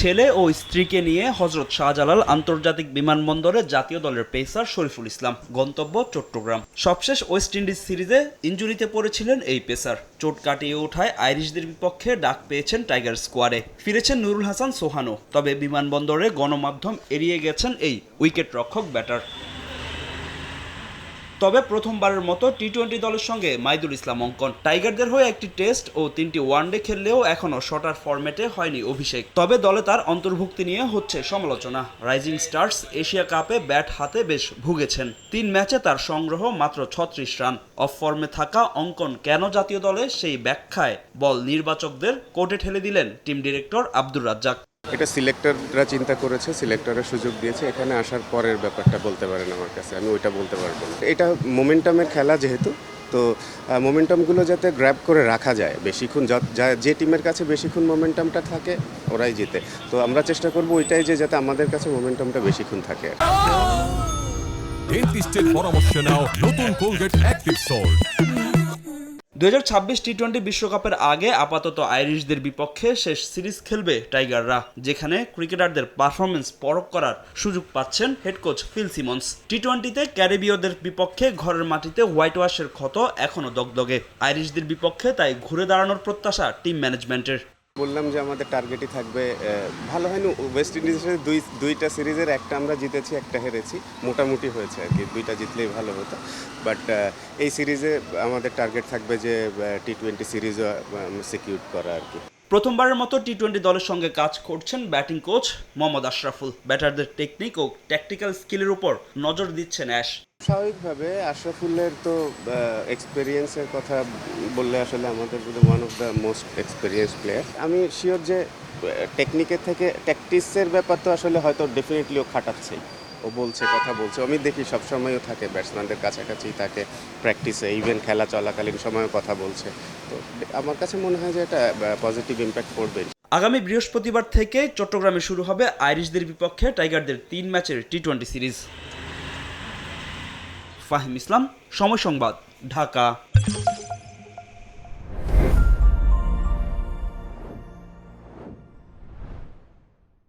ছেলে ও স্ত্রীকে নিয়ে হজরত শাহজালাল আন্তর্জাতিক বিমানবন্দরে জাতীয় দলের পেসার শরীফুল ইসলাম, গন্তব্য চট্টগ্রাম। সবশেষ ওয়েস্ট ইন্ডিজ সিরিজে ইঞ্জুরিতে পড়েছিলেন এই পেসার। চোট কাটিয়ে ওঠায় আইরিশদের বিপক্ষে ডাক পেয়েছেন টাইগার স্কোয়াডে। ফিরেছেন নুরুল হাসান সোহানো তবে বিমানবন্দরে গণমাধ্যম এড়িয়ে গেছেন এই উইকেট রক্ষক ব্যাটার। তবে প্রথমবারের মতো টি টোয়েন্টি দলের সঙ্গে মাইদুল ইসলাম অঙ্কন। টাইগারদের হয়ে একটি টেস্ট ও তিনটি ওয়ানডে খেললেও এখনও শটার ফরম্যাটে হয়নি অভিষেক। তবে দলে তার অন্তর্ভুক্তি নিয়ে হচ্ছে সমালোচনা। রাইজিং স্টার্স এশিয়া কাপে ব্যাট হাতে বেশ ভুগেছেন। তিন ম্যাচে তার সংগ্রহ মাত্র ছত্রিশ রান। অফ ফর্মে থাকা অঙ্কন কেন জাতীয় দলে সেই ব্যাখ্যায় বল নির্বাচকদের কোর্টে ঠেলে দিলেন টিম ডিরেক্টর আব্দুর রাজ্জাক। এটা সিলেক্টররা চিন্তা করেছে, সিলেক্টররা সুযোগ দিয়েছে। এখানে আসার পরের ব্যাপারটা বলতে পারেন আমার কাছে, আমি ওইটা বলতে পারব এটা মোমেন্টামের খেলা যেহেতু, তো মোমেন্টামগুলো যাতে গ্র্যাব করে রাখা যায় বেশিক্ষণ, যা- টিমের কাছে বেশিক্ষণ মোমেন্টামটা থাকে, ওরাই জিতে। তো আমরা চেষ্টা করব ওইটাই যে যাতে আমাদের কাছে মোমেন্টামটা বেশিক্ষণ থাকে। পরামর্শ নাও নতুন দু টি টোয়েন্টি বিশ্বকাপের আগে আপাতত আইরিশদের বিপক্ষে শেষ সিরিজ খেলবে টাইগাররা, যেখানে ক্রিকেটারদের পারফরমেন্স পরখ করার সুযোগ পাচ্ছেন head coach Phil Simmons. T টোয়েন্টিতে ক্যারিবীয়দের বিপক্ষে ঘরের মাটিতে হোয়াইট ওয়াশের ক্ষত এখনও দগদগে। আইরিশদের বিপক্ষে তাই ঘুরে দাঁড়ানোর প্রত্যাশা টিম ম্যানেজমেন্টের। বললাম যে আমাদের টার্গেটই থাকবে ভালো হয়নি ওয়েস্ট ইন্ডিজের দুই, দুইটা সিরিজের একটা আমরা জিতেছি, একটা হেরেছি, মোটামুটি হয়েছে আর কি, দুইটা জিতলেই ভালো হতো। বাট এই সিরিজে আমাদের টার্গেট থাকবে যে টি টোয়েন্টি সিরিজও সিকিউর করা আর কি। প্রথমবারের মতো টি টোয়েন্টি দলের সঙ্গে কাজ করছেন ব্যাটিং কোচ মোহাম্মদ আশরাফুল। ব্যাটারদের টেকনিক ও ট্যাকটিক্যাল স্কিলের উপর নজর দিচ্ছেন অ্যাশ। স্বাভাবিকভাবে আশরাফুলের তো এক্সপিরিয়েন্সের কথা বললে আসলে আমাদের one of the most experience player আমি শিওর যে টেকনিকের থেকে ট্যাকটিক্সের ব্যাপার তো আসলে হয়তো ডেফিনেটলি ও খাটাচ্ছেই। ও বলছে, কথা বলছে। আমি দেখি সবসময়ও থাকে ব্যাটসম্যানদের কাছাকাছি থাকে প্র্যাকটিসে ইভেন খেলা চলাকালীন সময়ও কথা বলছে। তো আমার কাছে মনে হয় যে এটা পজিটিভ ইম্প্যাক্ট পড়বে আগামী বৃহস্পতিবার থেকে চট্টগ্রামে শুরু হবে আইরিশদের বিপক্ষে টাইগারদের তিন ম্যাচের T twenty series. Fahim Islam, Somoy Sangbad, Dhaka.